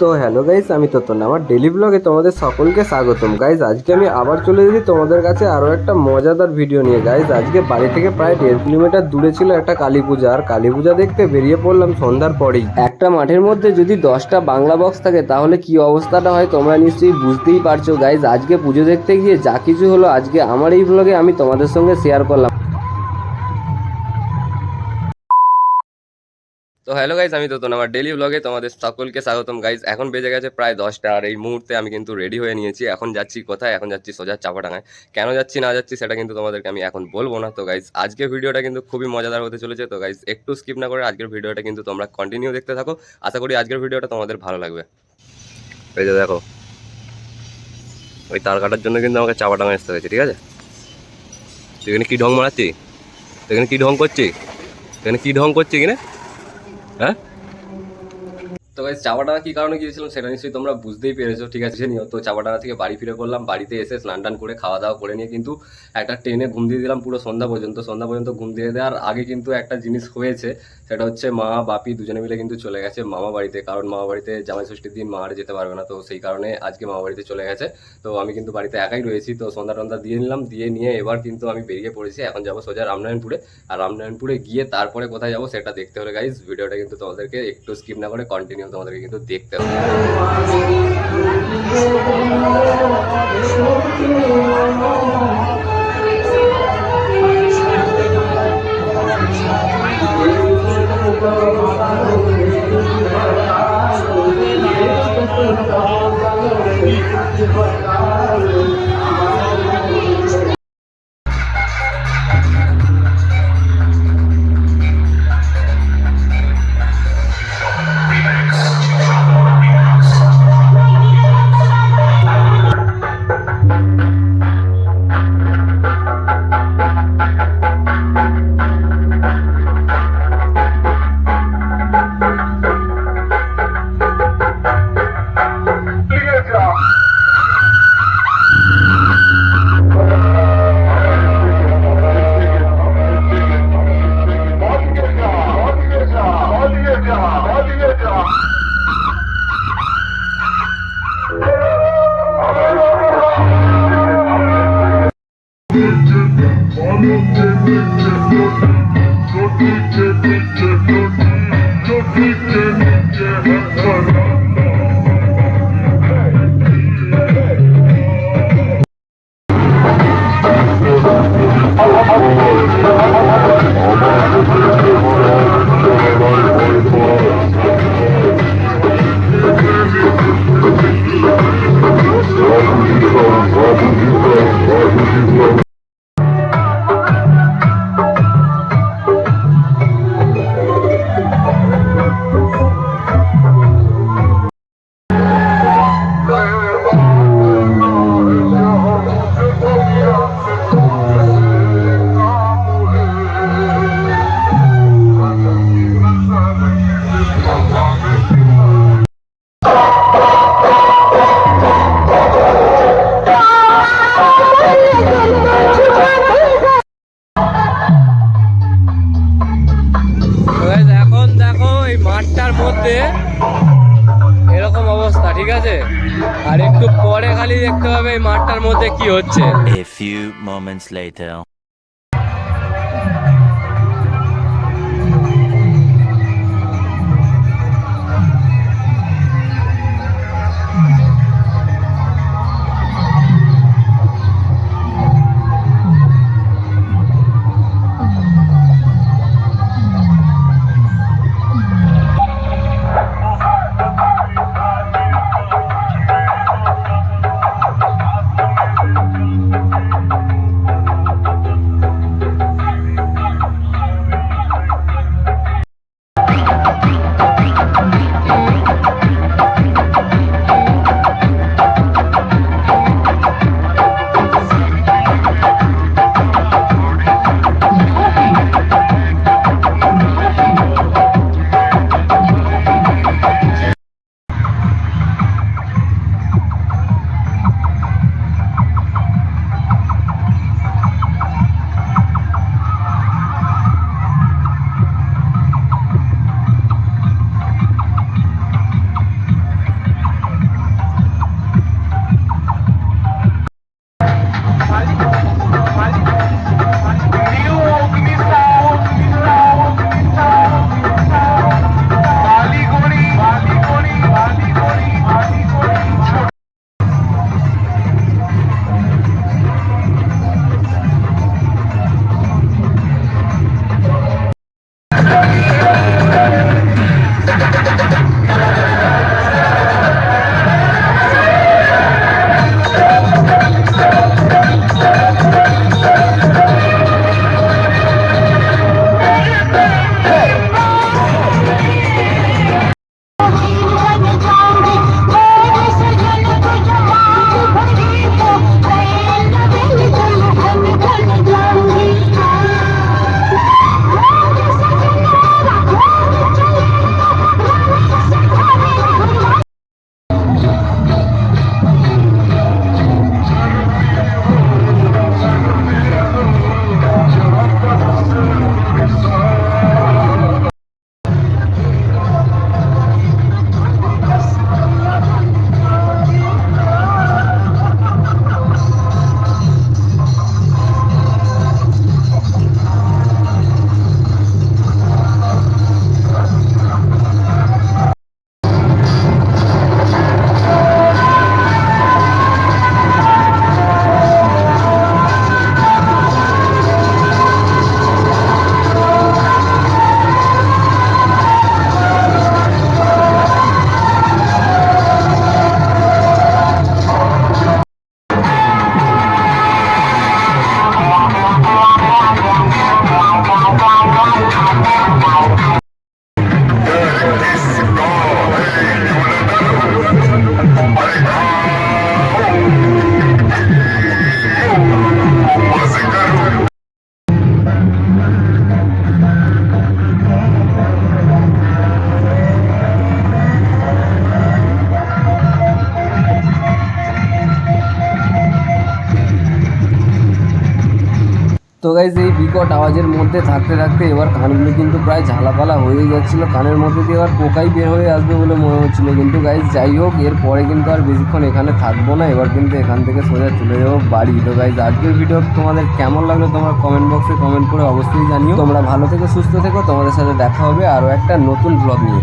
তো hello guys আমি তোতন। আমার ডেলি ব্লগে তোমাদের সকলকে স্বাগতম। গাইজ আজকে আমি আবার চলে এসেছি তোমাদের কাছে আরও একটা মজাদার ভিডিও নিয়ে। গাইজ আজকে বাড়ি থেকে প্রায় দেড় কিলোমিটার দূরে ছিল একটা কালী পূজা। আর কালী পূজা দেখতে বেরিয়ে পড়লাম সন্ধ্যার পরেই। একটা মাঠের মধ্যে যদি দশটা বাংলা বক্স থাকে, তাহলে কি অবস্থাটা হয় তোমরা নিশ্চয়ই বুঝতেই পারছ। গাইজ আজকে পুজো দেখতে গিয়ে যা কিছু হলো আজকে আমার এই ব্লগে আমি তোমাদের সঙ্গে শেয়ার করলাম। তো হ্যালো গাইজ আমি তো আমার ডেলি ব্লগে তোমাদের সকলকে স্বাগতম। গাইজ এখন বেজে গেছে প্রায় দশটা, আর এই মুহূর্তে আমি কিন্তু রেডি হয়ে নিয়েছি। এখন যাচ্ছি কোথায়? এখন যাচ্ছি সোজা চাপাডাঙ্গায়। কেন যাচ্ছি, না যাচ্ছি, সেটা কিন্তু তোমাদেরকে আমি এখন বলব না। তো গাইজ আজকের ভিডিওটা কিন্তু খুবই মজাদার হতে চলেছে। তো গাইজ একটু স্কিপ না করে আজকের ভিডিওটা কিন্তু তোমরা কন্টিনিউ দেখতে থাকো। আশা করি আজকের ভিডিওটা তোমাদের ভালো লাগবে। এই যে দেখো, ওই তার কাটার জন্য কিন্তু আমাকে চাপাডাঙ্গা আসতে হয়েছে, ঠিক আছে? তুই এখানে কী ঢং মারাচ্ছি তুই এখানে কী ঢং করছি এখানে কী ঢং করছি কিনে হ্যাঁ তো গাইজ চাপাডাঙ্গা কি কারণে গিয়েছিলাম সেটা নিশ্চয়ই তোমরা বুঝতেই পেরেছ, ঠিক আছে? নিও তো চাপাডাঙ্গা থেকে বাড়ি ফিরে করলাম, বাড়িতে এসে স্নান টান করে, খাওয়া দাওয়া করে নিয়ে কিন্তু একটা ট্রেনে ঘুম দিয়ে দিলাম পুরো সন্ধ্যা পর্যন্ত। সন্ধ্যা পর্যন্ত ঘুম দিয়ে দেওয়ার আগে কিন্তু একটা জিনিস হয়েছে, সেটা হচ্ছে মা, বাপি দুজনে মিলে কিন্তু চলে গেছে মামা বাড়িতে। কারণ মামা বাড়িতে জামাই ষষ্ঠীর দিন মা আর যেতে পারবে না, তো সেই কারণে আজকে মামা বাড়িতে চলে গেছে। তো আমি কিন্তু বাড়িতে একাই রয়েছি, তো সন্ধ্যা টন্ধা দিয়ে নিলাম, দিয়ে নিয়ে এবার কিন্তু আমি বেরিয়ে পড়েছি। এখন যাব সোজা রামনারায়ণপুরে। আর রামনারায়ণপুরে গিয়ে তারপরে কোথায় যাব সেটা দেখতে হলে গাইজ ভিডিওটা কিন্তু তোমাদেরকে একটু স্কিপ না করে কন্টিনিউ তোমাদেরকে কিন্তু দেখতে হবে তো মধ্যে এরকম অবস্থা, ঠিক আছে আর একটু পরে খালি দেখতে হবে এই মাঠটার মধ্যে কি হচ্ছে A few moments later. Bye. তো গাইজ এই বিকট আওয়াজের মধ্যে থাকতে থাকতে এবার কানগুলো কিন্তু প্রায় ঝালাপালা হয়ে যাচ্ছিল। কানের মধ্যে দিয়ে এবার পোকাই বের হয়ে আসবে বলে মনে হচ্ছিল। কিন্তু গাইজ যাই হোক এরপরে কিন্তু আর বেশিক্ষণ এখানে থাকব না। এবার কিন্তু এখান থেকে সোজা চলে যাব বাড়ি। তো গাইজ আজকের ভিডিও তোমাদের কেমন লাগল তোমরা কমেন্ট বক্সে কমেন্ট করে অবশ্যই জানিও। তোমরা ভালো থেকো, সুস্থ থেকো। তোমাদের সাথে দেখা হবে আরও একটা নতুন ব্লগ নিয়ে।